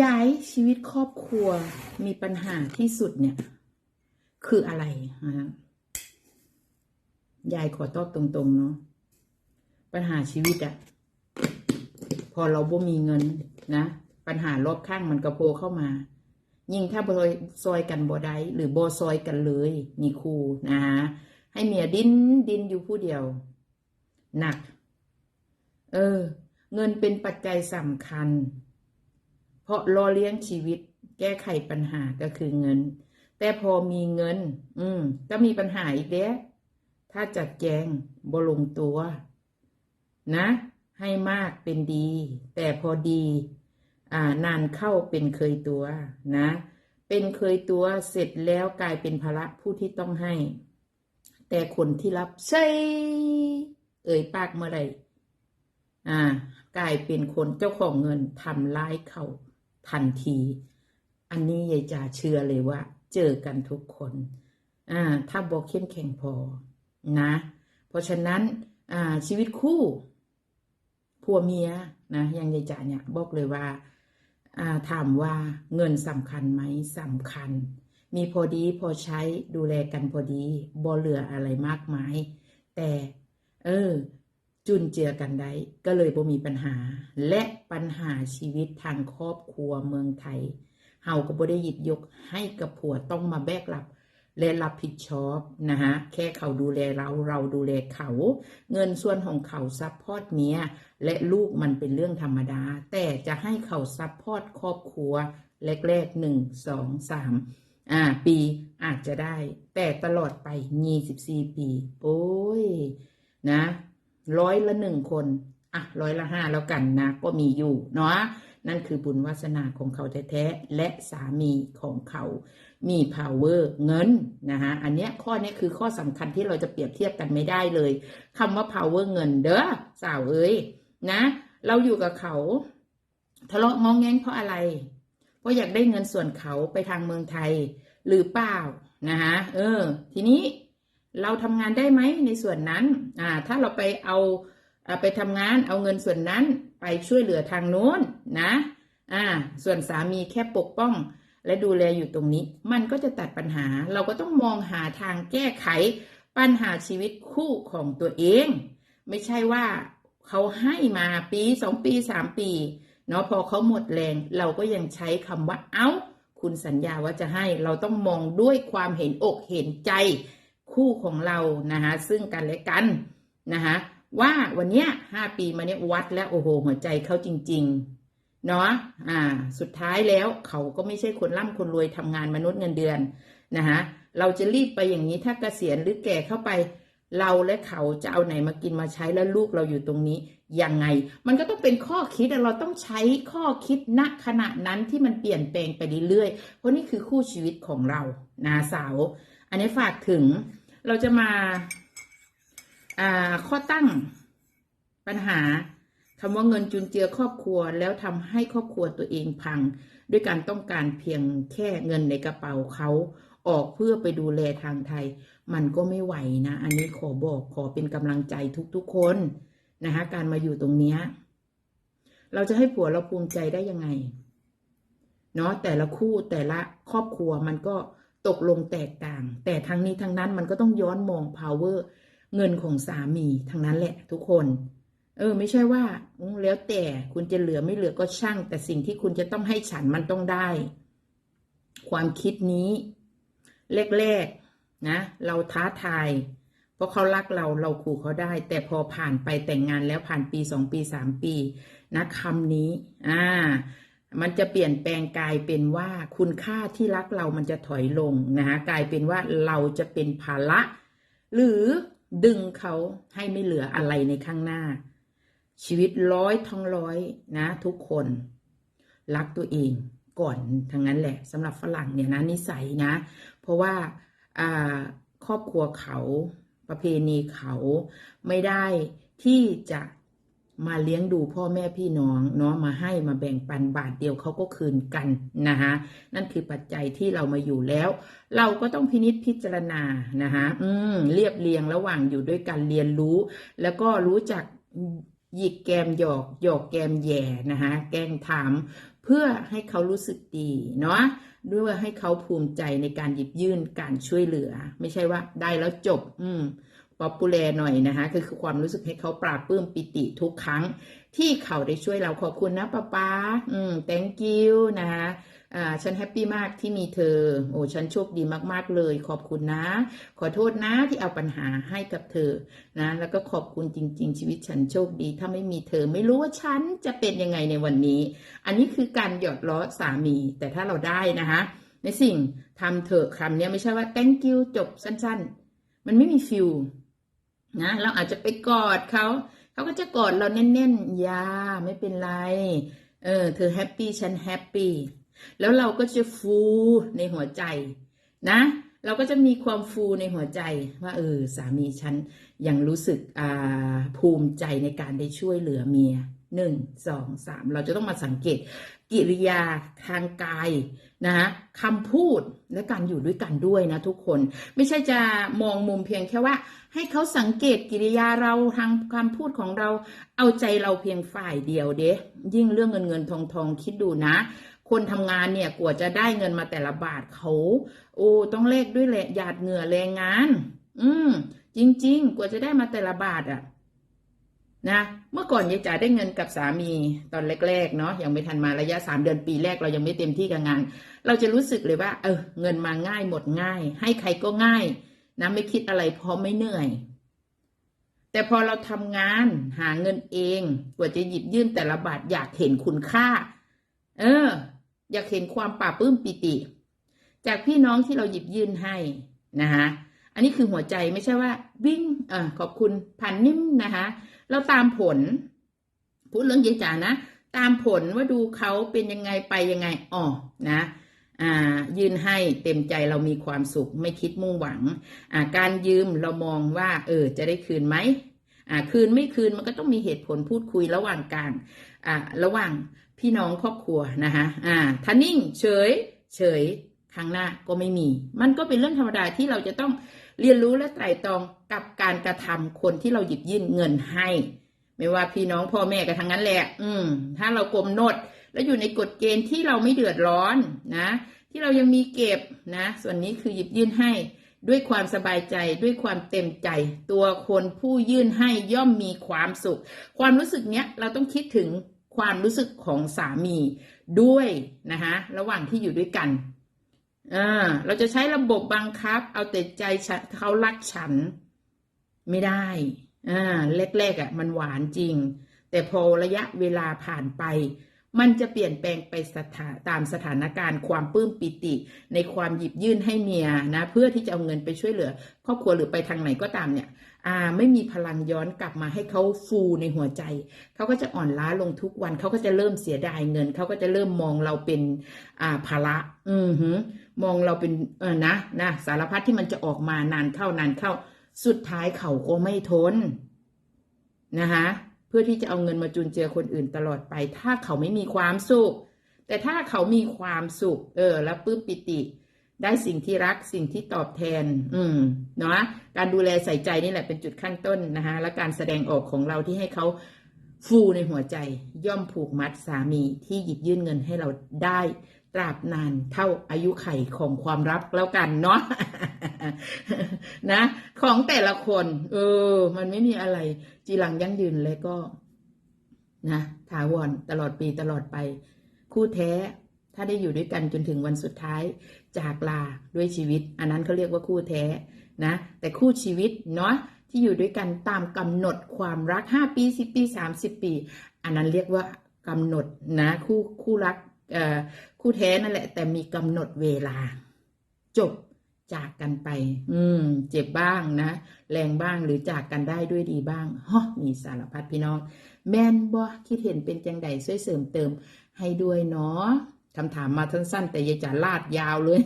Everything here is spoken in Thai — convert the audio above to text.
ย้ายชีวิตครอบครัวมีปัญหาที่สุดเนี่ย คืออะไรฮะยายขอตอบตรงๆเนาะปัญหาชีวิตอะพอเราบ่มีเงินนะปัญหารอบข้างมันกระโผล่เข้ามา ยิ่งถ้าบอยซอยกันบ่ได้หรือบ่ซอยกันเลย มีครูนะฮะให้เมียดิ้นดิ้นอยู่ผู้เดียว หนัก เออ เงินเป็นปัจจัยสำคัญ ราะรอเลี้ยงชีวิต แก้ไขปัญหาก็คือเงิน แต่พอมีเงิน อืมก็มีปัญหาอีกแล้ถ้าจัดแจงบลงตัว นะ ให้มากเป็นดี แต่พอดี อ่านานเข้าเป็นเคยตัว นะ เป็นเคยตัวเสร็จแล้วกลายเป็นภาระผู้ที่ต้องให้ แต่คนที่รับใช่เอ่ยปากเมื่อไหร่อ่ากลายเป็นคนเจ้าของเงินทำร้ายเขา ทันที อันนี้ยายจ่าเชื่อเลยว่า เจอกันทุกคน อ่า ถ้าบอกเข้มแข็งพอนะ เพราะฉะนั้นอ่าชีวิตคู่ผัวเมียนะอยังยายจ่าเนี่ยบอกเลยว่าอ่าถามว่าเงินสำคัญไหมสำคัญ มีพอดีพอใช้ดูแลกันพอดีบ่เหลืออะไรมากมาย แต่ เออ จุนเจือกันได้ก็เลยบ่มีปัญหา และปัญหาชีวิตทางครอบครัวเมืองไทยเฮาก็บ่ได้หยิบยกให้กับผัวต้องมาแบกรับและรับผิดชอบนะฮะแค่เขาดูแลเราเราดูแลเขา เงินส่วนของเขาซัพพอร์ตเมียและลูกมันเป็นเรื่องธรรมดา แต่จะให้เขาซัพพอร์ตครอบครัวแรกๆหนึ่งสองสามอ่า ปีอาจจะได้ แต่ตลอดไปยี่สิบสี่ปี โอ้ย นะ ร้อยละหนึ่งคน อะร้อยละห้าแล้วกันนะ ก็มีอยู่เนาะนั่นคือบุญวาสนาของเขาแท้ๆและสามีของเขามี power เงินนะฮะอันเนี้ยข้อนี้คือข้อสำคัญที่เราจะเปรียบเทียบกันไม่ได้เลยคำว่า power เงินเด้อสาวเอ้ยนะ เราอยู่กับเขา ทะเลาะงองแงงเพราะอะไร เพราะอยากได้เงินส่วนเขาไปทางเมืองไทยหรือเปล่านะฮะเออ ทีนี้ เราทำงานได้ไหมในส่วนนั้นอ่าถ้าเราไปเอาไปทำงานเอาเงินส่วนนั้นไปช่วยเหลือทางโน้นนะอ่าส่วนสามีแค่ปกป้อง และดูแลอยู่ตรงนี้ มันก็จะตัดปัญหา เราก็ต้องมองหาทางแก้ไขปัญหาชีวิตคู่ของตัวเอง ไม่ใช่ว่าเขาให้มาปีสองปีสามปีเนาะพอเขาหมดแรง เราก็ยังใช้คำว่าเอ้า คุณสัญญาว่าจะให้เราต้องมองด้วยความเห็นอกเห็นใจ คู่ของเรานะคะซึ่งกันและกันนะคะว่าวันเนี้ยห้าปีมาเนี้ยวัดแล้วโอ้โห หัวใจเขาจริง ๆ เนาะอ่า สุดท้ายแล้วเขาก็ไม่ใช่คนร่ำคนรวยทำงานมนุษย์เงินเดือนนะคะเราจะรีบไปอย่างนี้ถ้าเกษียณหรือแก่เข้าไป เราและเขาจะเอาไหนมากินมาใช้แล้วลูกเราอยู่ตรงนี้ยังไง มันก็ต้องเป็นข้อคิดเราต้องใช้ข้อคิดณขณะนั้นที่มันเปลี่ยนแปลงไปเรื่อยๆเพราะนี่คือคู่ชีวิตของเรานาสาว อันนี้ฝากถึง เราจะมา อ่า ข้อตั้งปัญหาคำว่าเงินจุนเจือครอบครัวแล้วทำให้ครอบครัวตัวเองพัง ด้วยการต้องการเพียงแค่เงินในกระเป๋าเขาออกเพื่อไปดูแลทางไทย มันก็ไม่ไหวนะ อันนี้ขอบอกขอเป็นกำลังใจทุกๆคนนะคะการมาอยู่ตรงนี้ เราจะให้ผัวเราภูมิใจได้ยังไง เนาะแต่ละคู่แต่ละครอบครัวมันก็ ตกลงแตกต่าง แต่ทั้งนี้ทั้งนั้นมันก็ต้องย้อนมอง power เงินของสามีทั้งนั้นแหละทุกคน เออ ไม่ใช่ว่าแล้วแต่คุณจะเหลือไม่เหลือก็ช่าง แต่สิ่งที่คุณจะต้องให้ฉันมันต้องได้ ความคิดนี้แรกๆนะ เราท้าทาย เพราะเขารักเราเราขู่เขาได้ แต่พอผ่านไปแต่งงานแล้วผ่านปีสองปีสามปี นะคำนี้ อ่า มันจะเปลี่ยนแปลงกลายเป็นว่าคุณค่าที่รักเรามันจะถอยลงนะคะกลายเป็นว่าเราจะเป็นภาระ หรือดึงเขาให้ไม่เหลืออะไรในข้างหน้า ชีวิตร้อยทั้งร้อยนะ ทุกคน รักตัวเองก่อนทั้งนั้นแหละสำหรับฝรั่งเนี่ยนะนิสัยนะ เพราะว่าครอบครัวเขาประเพณีเขาไม่ได้ที่จะ มาเลี้ยงดูพ่อแม่พี่น้องเนาะมาให้มาแบ่งปันบาทเดียวเขาก็คืนกันนะคะนั่นคือปัจจัยที่เรามาอยู่แล้ว เราก็ต้องพินิษพิจารณานะคะอืมเรียบเรียงระหว่างอยู่ด้วยกันเรียนรู้ แล้วก็รู้จักหยิกแกมหยอกหยอกแกมแย่นะคะแกล้งถาม เพื่อให้เขารู้สึกดีเนาะด้วยให้เขาภูมิใจในการหยิบยื่นการช่วยเหลือ ไม่ใช่ว่าได้แล้วจบ อืม ป๊อปปูแลหน่อยนะคะคือคือความรู้สึกให้เขาปราบปื้มปิติทุกครั้ง ที่เขาได้ช่วยเราขอบคุณนะป้าป๊าอืม thank you นะคะอ่าฉันแฮปปี้มากที่มีเธอ โอ้ฉันโชคดีมากๆเลย ขอบคุณนะ ขอโทษนะที่เอาปัญหาให้กับเธอนะ แล้วก็ขอบคุณจริง ๆ ชีวิตฉันโชคดี ถ้าไม่มีเธอ ไม่รู้ว่าฉันจะเป็นยังไงในวันนี้ อันนี้คือการหยอดล้อสามี แต่ถ้าเราได้นะคะ ในสิ่งทำเถอะคำนี้ไม่ใช่ว่า thank you จบสั้น ๆ มันไม่มีฟิล นะเราอาจจะไปกอดเขาเขาก็จะกอดเราแน่นๆย่าไม่เป็นไร เออ เธอแฮปปี้ฉันแฮปปี้แล้วเราก็จะฟูในหัวใจนะ เราก็จะมีความฟูในหัวใจว่าเออสามีฉันยังรู้สึกอ่าภูมิใจในการได้ช่วยเหลือเมีย หนึ่งสองสามเราจะต้องมาสังเกต กิริยาทางกายนะคำพูดและการอยู่ด้วยกันด้วยนะทุกคน ไม่ใช่จะมองมุมเพียงแค่ว่า ให้เขาสังเกตกิริยาเราทางคำพูดของเรา เอาใจเราเพียงฝ่ายเดียวเด้ยิ่งเรื่องเงินเงินทองทองคิดดูนะคนทำงานเนี่ยกว่าจะได้เงินมาแต่ละบาทเขาโอ้ต้องเลขด้วยแหละหยาดเหงื่อแรงงาน อืมจริง ๆ กว่าจะได้มาแต่ละบาทอะ นะเมื่อก่อนยายจ๋าได้เงินกับสามีตอนแรก ๆ เนาะยังไม่ทันมาระยะสามเดือนปีแรกเรายังไม่เต็มที่กับงาน เราจะรู้สึกเลยว่า เออ เงินมาง่ายหมดง่าย ให้ใครก็ง่ายนะไม่คิดอะไรเพราะไม่เหนื่อย แต่พอเราทำงานหาเงินเองกว่าจะหยิบยื่นแต่ละบาทอยากเห็นคุณค่า เออ อยากเห็นความปลาปื้มปิติ จากพี่น้องที่เราหยิบยื่นให้นะคะอันนี้คือหัวใจไม่ใช่ว่า วิ่งเออขอบคุณผ่านนิ่มนะคะ เราตามผล พูดเรื่องยายจ๋านะ ตามผลว่าดูเขาเป็นยังไงไปยังไงอ๋อนะยืนให้เต็มใจเรามีความสุขไม่คิดมุ่งหวัง การยืมเรามองว่า เออ จะได้คืนไหมคืนไม่คืนมันก็ต้องมีเหตุผลพูดคุยระหว่างกลางระหว่างพี่น้องครอบครัวนะคะอ่านิ่งเฉย เฉยครั้งหน้าก็ไม่มี มันก็เป็นเรื่องธรรมดาที่เราจะต้อง เรียนรู้และไตร่ตรองกับการกระทำคนที่เราหยิบยื่นเงินให้ ไม่ว่าพี่น้องพ่อแม่กันทั้งนั้นแหละ อืม ถ้าเรากลมโนดแล้วอยู่ในกฎเกณฑ์ที่เราไม่เดือดร้อนนะ ที่เรายังมีเก็บนะ ส่วนนี้คือหยิบยื่นให้ด้วยความสบายใจด้วยความเต็มใจ ตัวคนผู้ยื่นให้ย่อมมีความสุข ความรู้สึกเนี้ยเราต้องคิดถึงความรู้สึกของสามีด้วยนะคะระหว่างที่อยู่ด้วยกัน อ่าเราจะใช้ระบบบังคับ เอาแต่ใจเขารักฉันไม่ได้อ่าแรกๆอะ มันหวานจริง แต่พอระยะเวลาผ่านไป มันจะเปลี่ยนแปลงไปสถาตามสถานการณ์ความปลื้มปิติ ในความหยิบยื่นให้เมียนะ เพื่อที่จะเอาเงินไปช่วยเหลือ ครอบครัวหรือไปทางไหนก็ตามเนี่ย อ่า ไม่มีพลังย้อนกลับมาให้เขาฟูในหัวใจ เขาก็จะอ่อนล้าลงทุกวัน เขาก็จะเริ่มเสียดายเงิน เขาก็จะเริ่มมองเราเป็น อ่าภาระ อือหือ มองเราเป็นเออนะนะสารพัดที่มันจะออกมานานเข้านานเข้า สุดท้ายเขาก็ไม่ทนนะคะเพื่อที่จะเอาเงินมาจุนเจือคนอื่นตลอดไป ถ้าเขาไม่มีความสุข แต่ถ้าเขามีความสุข เออ แล้วปื้มปิติ ได้สิ่งที่รักสิ่งที่ตอบแทน อืมเนาะการดูแลใส่ใจนี่แหละเป็นจุดขั้นต้นนะคะและการแสดงออกของเราที่ให้เขาฟูในหัวใจย่อมผูกมัดสามีที่หยิบยื่นเงินให้เราได้ ตราบนานเท่าอายุไขของความรักแล้วกันเนาะนะ ของแต่ละคน เออ มันไม่มีอะไร จีรังยั่งยืนและก็ นะถาวรตลอดปีตลอดไป คู่แท้ ถ้าได้อยู่ด้วยกันจนถึงวันสุดท้าย จากลาด้วยชีวิต อันนั้นเขาเรียกว่าคู่แท้นะ แต่คู่ชีวิตเนาะที่อยู่ด้วยกันตามกำหนดความรักห้าปีสิบปีสามสิบปี อันนั้นเรียกว่ากำหนดนะ คู่คู่รัก คู่แท้นั่นแหละ แต่มีกำหนดเวลา จบจากกันไป อืม เจ็บบ้างนะ แรงบ้างหรือจากกันได้ด้วยดีบ้างฮะมีสารพัดพี่น้อง แม่นบ่คิดเห็นเป็นจังใดช่วยเสริมเติม ให้ด้วยเนาะคำถามมาสั้นๆแต่ยายจ๋าลาดยาวเลย